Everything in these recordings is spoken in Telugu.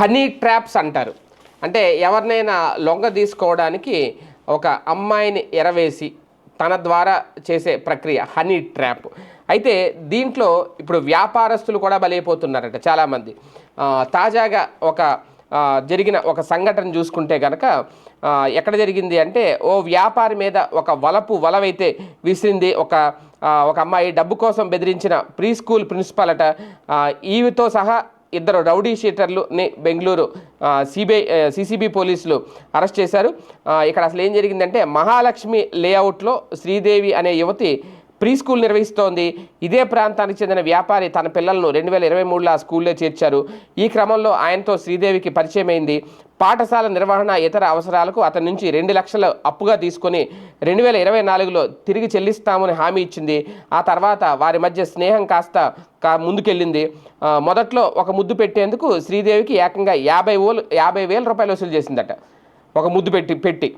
హనీ ట్రాప్స్ అంటారు. అంటే ఎవరినైనా లొంగ తీసుకోవడానికి ఒక అమ్మాయిని ఎరవేసి తన ద్వారా చేసే ప్రక్రియ హనీ ట్రాప్. అయితే దీంట్లో ఇప్పుడు వ్యాపారస్తులు కూడా బలైపోతున్నారట చాలామంది. తాజాగా ఒక జరిగిన ఒక సంఘటన చూసుకుంటే కనుక ఎక్కడ జరిగింది అంటే ఓ వ్యాపారి మీద ఒక వలపు వలవైతే విసిరింది ఒక ఒక అమ్మాయి డబ్బు కోసం బెదిరించిన ప్రీ స్కూల్ ప్రిన్సిపాల్ అట. ఈవితో సహా ఇద్దరు రౌడీ షీటర్లుని బెంగళూరు సిబిఐ సిసిబి పోలీసులు అరెస్ట్ చేశారు. ఇక్కడ అసలు ఏం జరిగిందంటే మహాలక్ష్మి లేఅవుట్లో శ్రీదేవి అనే యువతి ప్రీ స్కూల్ నిర్వహిస్తోంది. ఇదే ప్రాంతానికి చెందిన వ్యాపారి తన పిల్లలను రెండు వేల ఇరవై మూడులో ఆ స్కూల్లో చేర్చారు. ఈ క్రమంలో ఆయనతో శ్రీదేవికి పరిచయమైంది. పాఠశాల నిర్వహణ ఇతర అవసరాలకు అతని నుంచి రెండు లక్షలు అప్పుగా తీసుకొని రెండు వేల ఇరవై నాలుగులో తిరిగి చెల్లిస్తామని హామీ ఇచ్చింది. ఆ తర్వాత వారి మధ్య స్నేహం కాస్త కా ముందుకెళ్ళింది. మొదట్లో ఒక ముద్దు పెట్టేందుకు శ్రీదేవికి ఏకంగా యాభై ఓలు యాభై వేల రూపాయలు వసూలు చేసిందట. ఒక ముద్దు పెట్టి పెట్టి.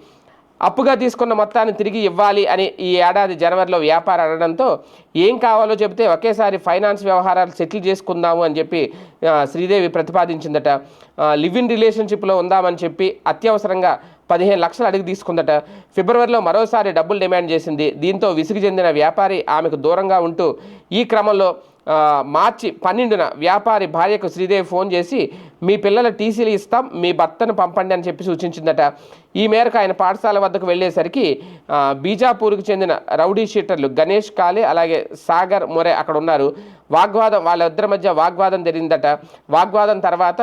అప్పుగా తీసుకున్న మొత్తాన్ని తిరిగి ఇవ్వాలి అని ఈ ఏడాది జనవరిలో వ్యాపారం అనడంతో ఏం కావాలో చెబితే ఒకేసారి ఫైనాన్స్ వ్యవహారాలు సెటిల్ చేసుకుందాము అని చెప్పి శ్రీదేవి ప్రతిపాదించిందట. లివ్ ఇన్ రిలేషన్షిప్లో ఉందామని చెప్పి అత్యవసరంగా పదిహేను లక్షలు అడిగి తీసుకుందట. ఫిబ్రవరిలో మరోసారి డబ్బులు డిమాండ్ చేసింది. దీంతో విసుగు చెందిన వ్యాపారి ఆమెకు దూరంగా ఉంటూ ఈ క్రమంలో మార్చి పన్నెండున వ్యాపారి భార్యకు శ్రీదేవి ఫోన్ చేసి మీ పిల్లల టీసీలు ఇస్తాం మీ భర్తను పంపండి అని చెప్పి సూచించిందట. ఈ మేరకు ఆయన పాఠశాల వద్దకు వెళ్ళేసరికి బీజాపూర్కు చెందిన రౌడీ షీటర్లు గణేష్ కాలే అలాగే సాగర్ మొరే అక్కడ ఉన్నారు. వాగ్వాదం వాళ్ళిద్దరి మధ్య వాగ్వాదం జరిగిందట. వాగ్వాదం తర్వాత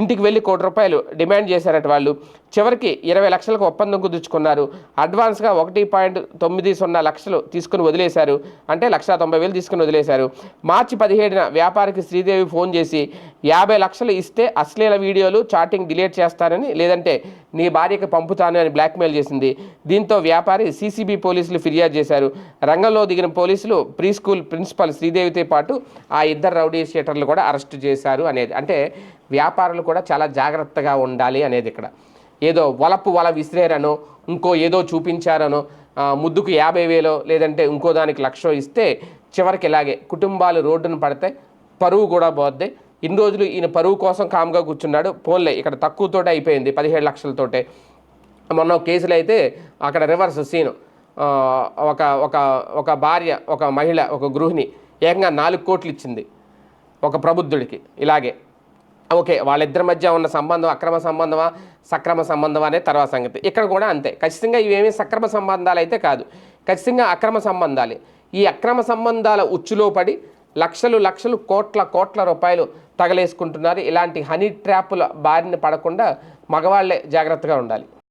ఇంటికి వెళ్ళి కోటి రూపాయలు డిమాండ్ చేశారట వాళ్ళు. చివరికి ఇరవై లక్షలకు ఒప్పందం కుదుర్చుకున్నారు. అడ్వాన్స్గా ఒకటి పాయింట్ తొమ్మిది సున్నా లక్షలు తీసుకుని వదిలేశారు. అంటే లక్ష తొంభై వేలు తీసుకుని వదిలేశారు. మార్చి పదిహేడున వ్యాపారికి శ్రీదేవి ఫోన్ చేసి యాభై లక్షలు ఇస్తే అశ్లీల వీడియోలు చాటింగ్ డిలీట్ చేస్తారని లేదంటే నీ భార్యకు పంపుతాను అని బ్లాక్మెయిల్ చేసింది. దీంతో వ్యాపారి సీసీబీ పోలీసులు ఫిర్యాదు చేశారు. రంగంలో దిగిన పోలీసులు ప్రీ స్కూల్ ప్రిన్సిపల్ శ్రీదేవితో పాటు ఆ ఇద్దరు రౌడీ షీటర్లు కూడా అరెస్ట్ చేశారు అనేది. అంటే వ్యాపారులు కూడా చాలా జాగ్రత్తగా ఉండాలి అనేది ఇక్కడ. ఏదో వలపు వల విసిరేరనో ఇంకో ఏదో చూపించారనో ముద్దుకు యాభై వేలో లేదంటే ఇంకో దానికి లక్షో ఇస్తే చివరికి ఇలాగే కుటుంబాలు రోడ్డున పడితే పరువు కూడా పోద్ది. ఇన్ని రోజులు ఈయన పరువు కోసం కామ్గా కూర్చున్నాడు. పోన్లే ఇక్కడ తక్కువతోటే అయిపోయింది పదిహేడు లక్షలతోటే. మొన్న కేసులు అయితే అక్కడ రివర్స్ సీను ఒక ఒక ఒక భార్య ఒక మహిళ ఒక గృహిణి ఏకంగా నాలుగు కోట్లు ఇచ్చింది ఒక ప్రబుద్ధుడికి ఇలాగే. ఓకే వాళ్ళిద్దరి మధ్య ఉన్న సంబంధం అక్రమ సంబంధమా సక్రమ సంబంధమా అనే తర్వాత సంగతి. ఇక్కడ కూడా అంతే. ఖచ్చితంగా ఇవేమీ సక్రమ సంబంధాలు అయితే కాదు. ఖచ్చితంగా అక్రమ సంబంధాలే. ఈ అక్రమ సంబంధాల ఉచ్చులో పడి లక్షలు లక్షలు కోట్ల కోట్ల రూపాయలు తగలేసుకుంటున్నారు. ఇలాంటి హనీ ట్రాపుల బారిన పడకుండా మగవాళ్ళే జాగ్రత్తగా ఉండాలి.